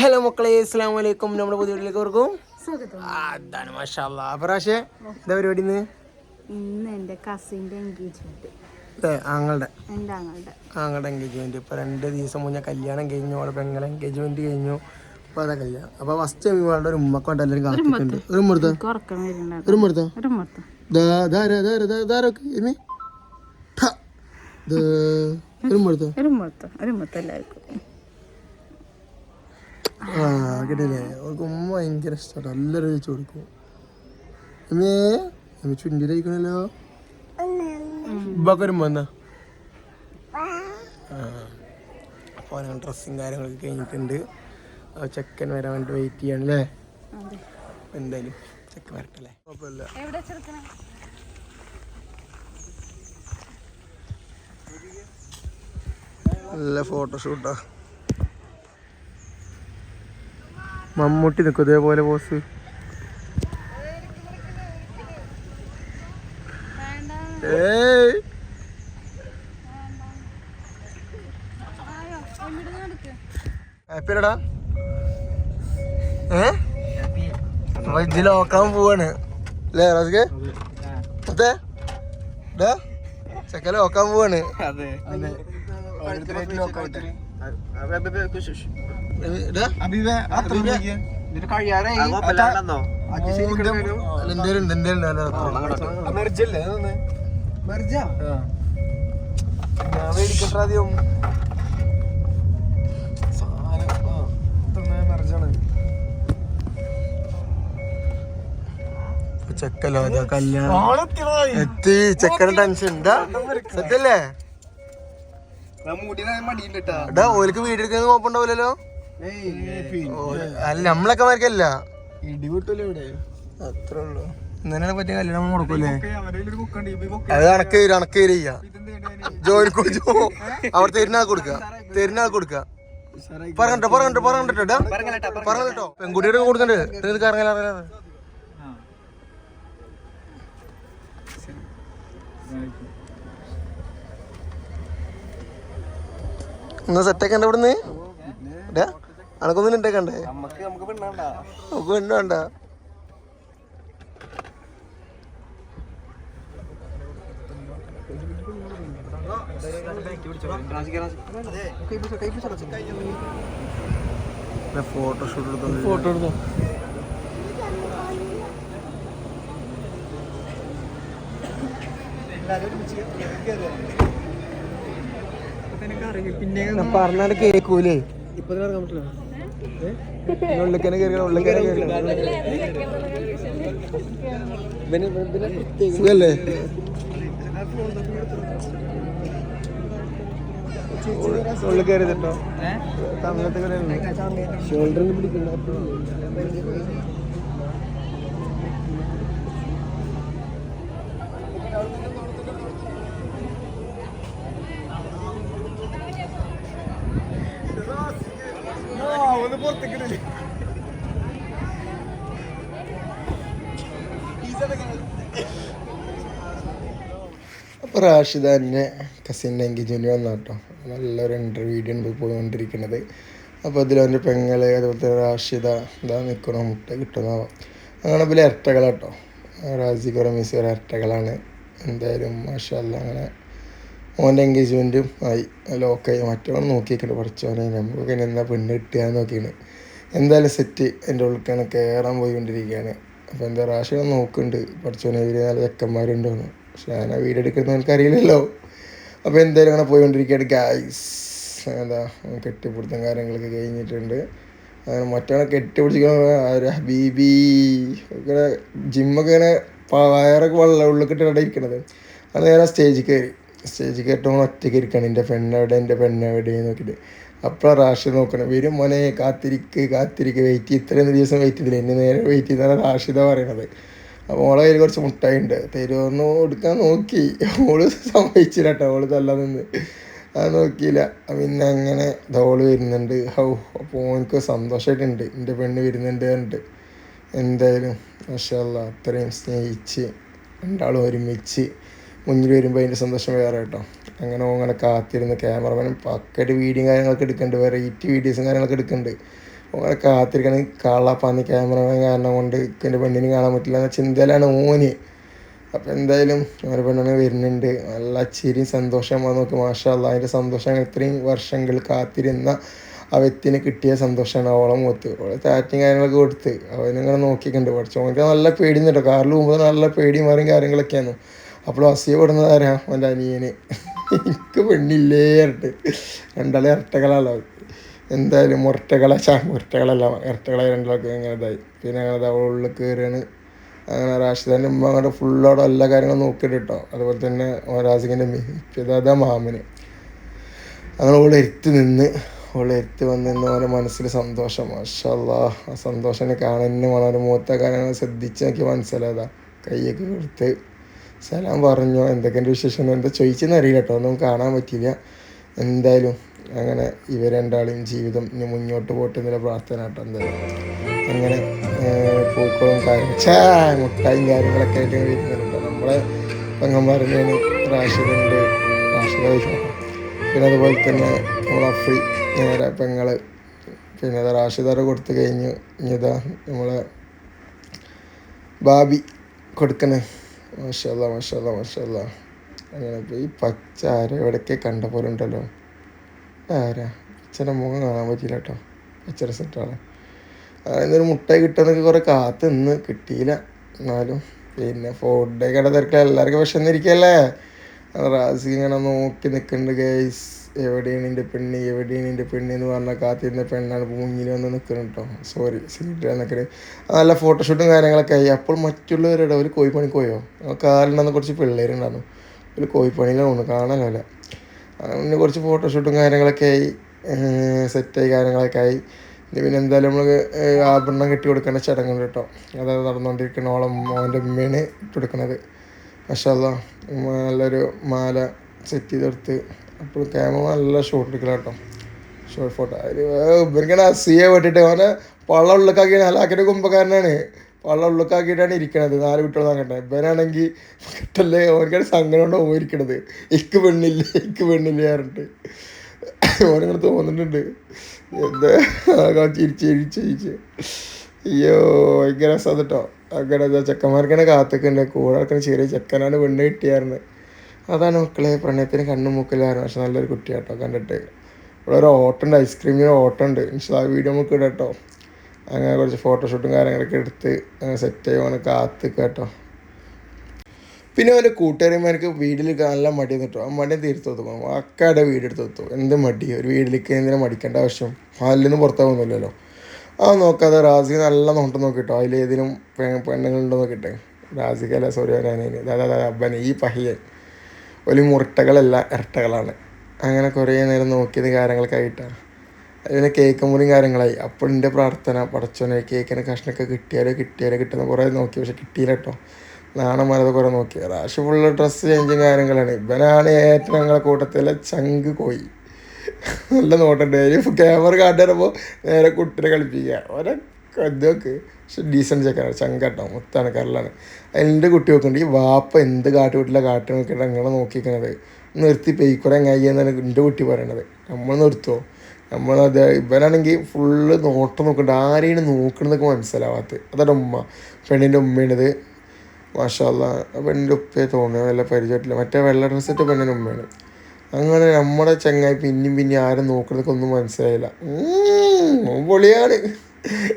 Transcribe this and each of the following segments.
Hello മക്കളെ അസ്സാം വലൈക്കും നമ്മുടെ പുതിയ വീട്ടിലേക്ക് ഓർക്കും അതാണ് മാഷാല്ല പ്രാവശ്യ എന്താ പരിപാടി ഇന്ന് ഇന്ന് എന്റെ കസിന്റെ എൻഗേജ്മെന്റ് അതെ ആങ്ങളുടെ. ആങ്ങളുടെ. എൻഗേജ്മെന്റ് ഇപ്പൊ രണ്ട് ദിവസം മുന്നേ കല്യാണം കഴിഞ്ഞു. അവിടെ പെങ്ങളെ എൻഗേജ്മെന്റ് കഴിഞ്ഞു. അപ്പൊ അതാ കല്യാണം. അപ്പൊ ഫസ്റ്റ് ഇവളുടെ ഒരു ഉമ്മക്കൊണ്ട് എല്ലാവരും കാത്തിട്ടുണ്ട്. ഒരു വരുന്നുണ്ട്. ഒരു മുടുത്ത ഒരു മൊത്തം ഒരു മൊത്തം എല്ലാവർക്കും. ആ കിട്ടില്ലേ അവൾക്ക് ഉമ്മ ഭയങ്കര ഇഷ്ടമാണ് എല്ലാവരും ചോദിച്ചു കൊടുക്കും. എമ്മേ എമ്മ ചുണ്ടിലായിക്കണല്ലോ ഇപ്പൊക്കെ വരുമ്പോ എന്നാ അപ്പോൾ ഡ്രസ്സും കാര്യങ്ങളൊക്കെ കഴിഞ്ഞിട്ടുണ്ട്. ചെക്കൻ വരാൻ വേണ്ടി വെയിറ്റ് ചെയ്യണല്ലേ? അല്ലേ എന്തായാലും ചെക്കൻ വരട്ടല്ലേ? കുഴപ്പമില്ല. നല്ല ഫോട്ടോഷൂട്ടാ മമ്മൂട്ടി നിൽക്കും ഇതേപോലെ പോസ് ഏയ് ഹാപ്പിയല്ലടാ ഏ അപ്പൊ ഇജ്ജ് നോക്കാൻ പോവാണ് അല്ലേ റാസ്കെ അതെ ഡാ ചെക്കൻ നോക്കാൻ പോവാണ് അതെ ഓരോരുത്തരായിട്ട് ചെക്കല്ലോ കല്യാണം. എത്തി ചെക്കന് ടെൻഷൻ. എന്താ എടാ ഓലിക്ക് വീട് എടുക്കുന്ന കുഴപ്പമുണ്ടാവില്ലല്ലോ? അല്ല നമ്മളൊക്കെ മാർക്കല്ല. ഇടിവിട്ടല്ലോ ഇവിടെ അത്രേ ഉള്ളൂ ഇന്നലെ പറ്റിയ കല്യാണം കൊടുക്കൂലേ? അത് കണക്ക് തരും കണക്ക് തരും ചെയ്യാ ജോലിക്കോ ജോ അവിടെ തരുന്ന കൊടുക്ക. തരുന്ന കൊടുക്ക. പറഞ്ഞോ പറഞ്ഞോ പറഞ്ഞിട്ടോ പറഞ്ഞോ പെൺകുട്ടിയുടെ കൊടുക്കണ്ടേ. നിങ്ങൾക്ക് ഇറങ്ങല ഇറങ്ങല ഒന്ന് സെറ്റൊക്കെ ഉണ്ട് ഇവിടുന്ന്? അനക്കൊന്നും ഇട്ടേക്കണ്ടേ നമുക്ക് നമുക്ക് പെണ്ണാണ്ടാ. നമുക്ക് പെണ്ണ് വേണ്ട. ഫോട്ടോഷൂട്ട് എടുത്തോ? ഫോട്ടോ എടുത്തോ പിന്നെ പറഞ്ഞാൽ കേക്കൂലേ? ഇപ്പൊ ഉള്ളിക്കനെ കയറി ഉള്ളിക്കനെ കയറി. സുഖല്ലേ? ഉള്ളിൽ കയറിട്ടോ തമിഴത്തെ ഷോൾഡറിന് പിടിക്കണ്ട ഒന്ന് പുറത്തേക്കിടല്ലേ അപ്പോൾ റാഷിദ തന്നെ കസിന്റെ എൻഗേജ്മെന്റ് വന്നു കേട്ടോ. നല്ലൊരു ഇന്റർവ്യൂ ഉണ്ട് പോയിക്കൊണ്ടിരിക്കുന്നത്. അപ്പോൾ അതിലവന്റെ അതുപോലെ അതുപോലത്തെ റാഷിദ ഇതാ നിൽക്കണോ മുട്ട കിട്ടണോ അങ്ങനെ പിന്നെ രാജി റാസിഖ് റമീസ് ഒരു ഇരട്ടകളാണ്. എന്തായാലും മാഷല്ല അങ്ങനെ ഓന്റെ എൻഗേജ്മെന്റും ആയി. ലോക്കായി മറ്റവൻ നോക്കിയിട്ടുണ്ട് പഠിച്ചവനെ. നമുക്ക് എന്താ പെണ്ണ് കിട്ടുക നോക്കിയാണ് എന്തായാലും സെറ്റ് എന്റെ ഉൾക്കാണ് കയറാൻ പോയിക്കൊണ്ടിരിക്കുകയാണ്. അപ്പോൾ എന്താ റാഷിദ നോക്കുന്നുണ്ട് പഠിച്ചോനെ ഇവർ നല്ല ചെക്കന്മാരുണ്ടോന്ന്. പക്ഷെ ഞാൻ ആ വീഡിയോ എടുക്കുന്നത് എനിക്കറിയില്ലല്ലോ. അപ്പോൾ എന്തായാലും അങ്ങനെ പോയിക്കൊണ്ടിരിക്കുകയാണ് ഗായ്സ് എന്താ കെട്ടിപ്പിടുത്തം കാര്യങ്ങളൊക്കെ കഴിഞ്ഞിട്ടുണ്ട്. അങ്ങനെ മറ്റവനെ കെട്ടിപ്പിടിച്ചിരിക്കുന്ന ഹബീബി. ഇങ്ങനെ ജിമ്മൊക്കെ ഇങ്ങനെ വയറൊക്കെ വെള്ളം ഉള്ളിൽ ഇട്ടിട്ടാണ് ഇരിക്കണത്. അത് നേരെ സ്റ്റേജിൽ കയറി. സ്റ്റേജിൽ കയറ്റപ്പോൾ ഒറ്റയ്ക്ക് ഇരിക്കണം. എന്റെ പെണ്ണെവിടെ എന്റെ പെണ്ണെവിടെ നോക്കിയിട്ട്. അപ്പോൾ റാഷി നോക്കണം. വരും മോനെ കാത്തിരിക്ക് കാത്തിരിക്ക്. വെയിറ്റ് ഇത്രയും ദിവസം വെയിറ്റ് ചെയ്തില്ല? എന്നെ നേരെ വെയിറ്റ് ചെയ്താണ് റാഷിദ പറയണത്. അപ്പോൾ ഓളെ കയ്യിൽ കുറച്ച് മുട്ടായിണ്ട്. തരുമെന്ന് കൊടുക്കാൻ നോക്കി. ഓൾ സമ്മതിച്ചില്ല കേട്ടോ. ഓൾ തല്ല നിന്ന്. അത് നോക്കിയില്ല. പിന്നെ അങ്ങനെ ധോൾ വരുന്നുണ്ട്. ഹൗ അപ്പോൾ എനിക്ക് സന്തോഷമായിട്ടുണ്ട് എന്റെ പെണ്ണ് വരുന്നുണ്ട് ഉണ്ട് എന്തായാലും മാഷല്ല അത്രയും സ്നേഹിച്ച് രണ്ടാളും ഒരുമിച്ച് മുന്നിൽ വരുമ്പോൾ അതിന്റെ സന്തോഷം വേറെ കേട്ടോ. അങ്ങനെ അങ്ങനെ കാത്തിരുന്ന് ക്യാമറമാനും പക്കറ്റ് വീഡിയോ കാര്യങ്ങളൊക്കെ എടുക്കുന്നുണ്ട് വെറൈറ്റി വീഡിയോസും കാര്യങ്ങളൊക്കെ എടുക്കുന്നുണ്ട് ഓനെ കാത്തിരിക്കണ കാളാപ്പാന്ന് ക്യാമറമാൻ കാരണം കൊണ്ട് എന്റെ പെണ്ണിന് കാണാൻ പറ്റില്ല എന്ന ചിന്തയിലാണ് ഓന്. അപ്പം എന്തായാലും ഞങ്ങളുടെ പെണ്ണിന് വരുന്നുണ്ട്. നല്ല ചിരി സന്തോഷം വന്ന് നോക്കി. മാഷല്ല അതിന്റെ സന്തോഷം ഇത്രയും വർഷങ്ങൾ കാത്തിരുന്ന ആ വ്യക്തിന് കിട്ടിയ സന്തോഷമാണ് അവളെ മുഖത്ത്. അവളെ ചാറ്റിങ് കാര്യങ്ങളൊക്കെ കൊടുത്ത് അവനിങ്ങനെ നോക്കിയിട്ടുണ്ട്. പഠിച്ചു അവനക്ക് നല്ല പേടിയുന്നുണ്ടോ കാറിൽ പോകുമ്പോൾ നല്ല പേടിയും മാറിയും കാര്യങ്ങളൊക്കെയാണ്. അപ്പോൾ അസിയ പെടുന്നത് ആരാ? അവന്റെ അനിയന്. എനിക്ക് പെണ്ണില്ലേ ഇട്ട് രണ്ടാളെ ഇരട്ടകളാണല്ലോ. എന്തായാലും മുരട്ടകളെ. ചാ മുരട്ടകളല്ല. ഇരട്ടകളെ രണ്ടാൾക്ക് ഇങ്ങനെ ഇതായി. പിന്നെ അങ്ങനെ അവളുള്ളിൽ കയറിയാണ് അങ്ങനെ റാഷിദാന്റെ ഉമ്മ അങ്ങോട്ട് ഫുള്ളോടെ എല്ലാ കാര്യങ്ങളും നോക്കിയിട്ട് കേട്ടോ. അതുപോലെ തന്നെ രാസികന്റെ പിതാത മാമന്. അങ്ങനെ ഓൾ എരുത്ത് നിന്ന് ഓൾ എരുത്ത് വന്ന് നിന്ന് ഓരോ മനസ്സിൽ സന്തോഷം. മാഷാ ആ സന്തോഷം കാണുന്ന വളരെ മൂത്ത കാര്യങ്ങൾ ശ്രദ്ധിച്ച് നോക്കി മനസ്സിലായതാ. കൈയൊക്കെ കൊടുത്ത് സലാം പറഞ്ഞോ എന്തൊക്കെയുണ്ട് വിശേഷം എന്താ ചോദിച്ചെന്ന് അറിയില്ല കേട്ടോ ഒന്നും കാണാൻ പറ്റില്ല എന്തായാലും അങ്ങനെ ഇവർ രണ്ടാളെയും ജീവിതം ഇനി മുന്നോട്ട് പോട്ടെ എന്നുള്ള പ്രാർത്ഥന കേട്ടോ എന്തായാലും. അങ്ങനെ പൂക്കളും കാര്യം ചാ മുട്ടായും കാര്യങ്ങളൊക്കെ ആയിട്ട് വരുന്നുണ്ട് നമ്മളെ പെങ്ങന്മാരുടെയാണ് റാഷിദുണ്ട് റാഷിദ പിന്നെ അതുപോലെ തന്നെ നമ്മൾ അഫ്രി നേരെ പെങ്ങൾ പിന്നെ അത് റാഷിദാറ് കൊടുത്തു കഴിഞ്ഞു. ഇനി ഇതാ നമ്മളെ ബാബി കൊടുക്കണേ. മാഷല്ല മാഷല്ല മാഷല്ല. അങ്ങനെ പോയി പച്ച ആരോ എവിടൊക്കെ കണ്ട പോലെ ഉണ്ടല്ലോ. ആരാ? അച്ഛന്റെ മുഖം കാണാൻ പറ്റിയില്ല കേട്ടോ. പച്ച റിസൾട്ടാണ് അതിനൊരു മുട്ടായി കിട്ടുന്നൊക്കെ കുറേ കാത്ത് നിന്ന് കിട്ടിയില്ല. എന്നാലും പിന്നെ ഫോട്ടോ കട തിരക്കില്ല എല്ലാവർക്കും വിശന്നിരിക്കല്ലേ? റാസി ഇങ്ങനെ നോക്കി നിൽക്കുന്നുണ്ട് ഗൈസ് എവിടെയാണ് എന്റെ പെണ്ണ്? എവിടെയാണ് എന്റെ പെണ്ണ് എന്ന് പറഞ്ഞാൽ കാത്തിരുന്ന പെണ്ണാണ് മുന്നിൽ വന്ന് നിൽക്കുന്നത് കേട്ടോ. സോറി സീറ്റ് നിൽക്കുന്നത് നല്ല ഫോട്ടോഷൂട്ടും കാര്യങ്ങളൊക്കെ ആയി. അപ്പോൾ മറ്റുള്ളവരുടെ ഒരു കോഴിപ്പണിക്ക് പോയോ? കാലിൽ കുറച്ച് പിള്ളേരുണ്ടായിരുന്നു. ഒരു കോഴിപ്പണിയിലാണ് കാണാനല്ല അങ്ങനെ കുറച്ച് ഫോട്ടോഷൂട്ടും കാര്യങ്ങളൊക്കെ ആയി. സെറ്റായി കാര്യങ്ങളൊക്കെ ആയി. പിന്നെ എന്തായാലും നമ്മൾ ആഭരണം കെട്ടി കൊടുക്കേണ്ട ചടങ്ങുണ്ട് കേട്ടോ. അതായത് നടന്നുകൊണ്ടിരിക്കുന്ന ഓളം മോന്റെ ഉമ്മയാണ് ഇട്ടെടുക്കണത് മഷാല്ല നല്ലൊരു മാല സെറ്റ് ചെയ്തെടുത്ത് അപ്പോൾ ക്യാമറ നല്ല ഷോട്ട് എടുക്കണം കേട്ടോ ഷോർട്ട് ഫോട്ടോ അതിൽ ഇവർക്കാണ് അസിയെ വിട്ടിട്ട് അവനെ പള്ള ഉള്ളിക്കാക്കി ഹലാക്കിന്റെ കുമ്പക്കാരനാണ്. പള്ള ഉള്ളിക്കാക്കിയിട്ടാണ് ഇരിക്കണത്. നാല് കുട്ടികൾ നോക്കട്ടെ ഇവനാണെങ്കിൽ കിട്ടല്ലേ ഓനക്കാണ് സങ്കടം കൊണ്ട് ഓരിക്കണത് ഇരിക്കണത് പെണ്ണില്ല ഇക്ക് പെണ്ണില്ല പറഞ്ഞിട്ട്. ഓനങ്ങനെ തോന്നിട്ടുണ്ട്. എന്താ? ചിരിച്ച് ചിരിച്ച് ചിരിച്ച്. അയ്യോ ഭയങ്കര രസം കേട്ടോ അങ്ങനെ ചെക്കന്മാർക്കാണ് കാത്തൊക്കെ കൂടെ നടക്കുന്ന ചെറിയ ചെക്കനാണ് പെണ്ണ് കിട്ടിയായിരുന്നു അതാണ് മക്കളെ പ്രണയത്തിന് കണ്ണും മൂക്കിലായിരുന്നു പക്ഷെ നല്ലൊരു കുട്ടിയാട്ടോ കണ്ടിട്ട്. ഇവിടെ ഒരു ഓട്ടം ഉണ്ട് ഐസ്ക്രീമിന് ഓട്ടം ഉണ്ട് ഇൻഷാ വീഡിയോ നമുക്ക് ഇടാം കേട്ടോ അങ്ങനെ കുറച്ച് ഫോട്ടോഷൂട്ടും കാര്യങ്ങളൊക്കെ എടുത്ത് സെറ്റ് ചെയ്യുവാണ് കാത്ത് കേട്ടോ പിന്നെ അവന്റെ കൂട്ടുകാരന്മാർക്ക് വീട്ടിലേക്ക് നല്ല മടി നിട്ടു ആ മടി തീർത്ത് വെക്കും? അക്കാടെ വീട് എടുത്ത് വെത്തു എന്ത് മടി? ഒരു വീട്ടിലേക്ക് എന്തിനാ മടിക്കേണ്ട ആവശ്യം? ഹാലിൽ നിന്ന് പുറത്താവുന്നില്ലല്ലോ ആ നോക്കാതെ റാസി നല്ല നോട്ടം നോക്കിട്ടോ. അതിലേതിനും പെണ്ണുങ്ങളുണ്ടോ നോക്കിട്ടെ. റാസിക്കല്ല സോറി വരാനേന് അതാ അബ്ബനെ ഈ പഹിയൻ. ഒരു മുരട്ടകളല്ല ഇരട്ടകളാണ് അങ്ങനെ കുറേ നേരം നോക്കിയത് കാര്യങ്ങളൊക്കെ ആയിട്ടാണ് അതിന് കേക്ക് മുറിയും കാര്യങ്ങളായി. അപ്പോൾ എന്റെ പ്രാർത്ഥന പടച്ചോനെ കേക്കിന് കഷ്ണമൊക്കെ കിട്ടിയാലോ കിട്ടിയാലോ കിട്ടുന്ന കുറേ നോക്കി. പക്ഷെ കിട്ടിയില്ല കേട്ടോ. നാണം മരത് കുറേ നോക്കി. റാഷ് ഫുള്ള് ഡ്രസ്സ് ചേഞ്ചും കാര്യങ്ങളാണ്. ഇവനാണ് ഏറ്റവും ഞങ്ങളെ കൂട്ടത്തിലെ ചങ്ക് കോയി നല്ല നോട്ടുണ്ട് ക്യാമറ കാട്ടുമ്പോൾ നേരെ കുട്ടിനെ കളിപ്പിക്കുക. ഓരോ ഇതൊക്കെ പക്ഷെ ഡീസന്റ് ചെക്കാണ് ചങ്കട്ടോ മൊത്തമാണ് കരലാണ് എന്റെ കുട്ടി നോക്കുന്നുണ്ട്. ഈ വാപ്പ എന്ത് വീട്ടിലെ കാട്ടി നോക്കിയിട്ട് അങ്ങനെ നോക്കിക്കണത് നിർത്തി പെയ്ക്കുറ എങ്ങായി എന്നാണ് എന്റെ കുട്ടി പറയണത്. നമ്മൾ നിർത്തുമോ നമ്മൾ അത് ഇവനാണെങ്കിൽ ഫുള്ള് നോട്ടം നോക്കണ്ട. ആരെയാണ് നോക്കണതൊക്കെ മനസ്സിലാവാത്തത്. അതാണ് ഉമ്മ. പെണ്ണിന്റെ ഉമ്മയാണിത്. മാഷാല്ല. പെണ്ണിന്റെ ഉപ്പയെ തോന്നുന്നു. വല്ല പരിചയമായിട്ടില്ല. മറ്റേ വെള്ള ഡ്രസ്സിട്ട് പെണ്ണിന്റെ ഉമ്മയാണ്. അങ്ങനെ നമ്മുടെ ചങ്ങായി പിന്നെയും പിന്നെ ആരും നോക്കണതൊക്കെ ഒന്നും മനസ്സിലായില്ല. പൊളിയാണ്.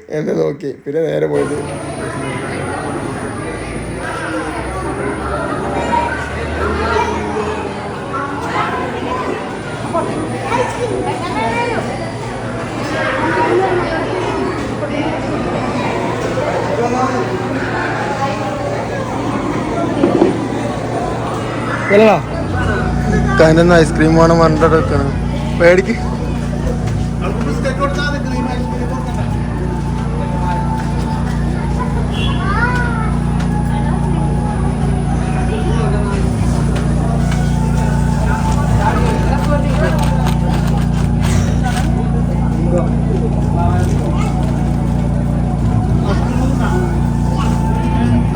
എന്ന് നോക്കി. പിന്നെ നേരെ പോയത്. ഐസ്ക്രീം വേണം പറഞ്ഞിട്ട് പേടിക്ക്.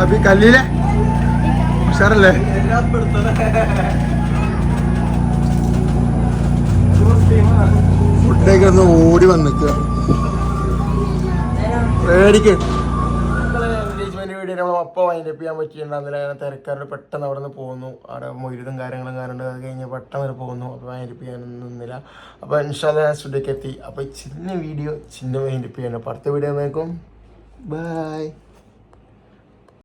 അപ്പൊ കല്ലിലെ? ഉഷാറല്ലേ? ഫുഡൊക്കെ ഒന്ന് ഓടി മേടിക്ക് എൻഗേജ്മെന്റ് വീഡിയോ നമ്മൾ അപ്പം വൈൻഡപ്പ് ചെയ്യാൻ പറ്റിയിട്ടുണ്ടായിരുന്നില്ല ഞാൻ തിരക്കാരുടെ പെട്ടെന്ന് അവിടെ നിന്ന് പോകുന്നു അവിടെ മൊയ്തും കാര്യങ്ങളും കാരണം അത് കഴിഞ്ഞ് പെട്ടെന്ന് പോകുന്നു അപ്പോൾ വൈൻഡപ്പ് ചെയ്യാനൊന്നും നിന്നില്ല. അപ്പോൾ ഇൻഷാല്ല ഞാൻ സ്റ്റുഡിയോക്ക് എത്തി. അപ്പോൾ ചിന്ന വീഡിയോ ചിന്ന വൈൻഡപ്പ് ചെയ്യണം അപ്പോൾ അടുത്ത വീഡിയോ നോക്കും ബൈ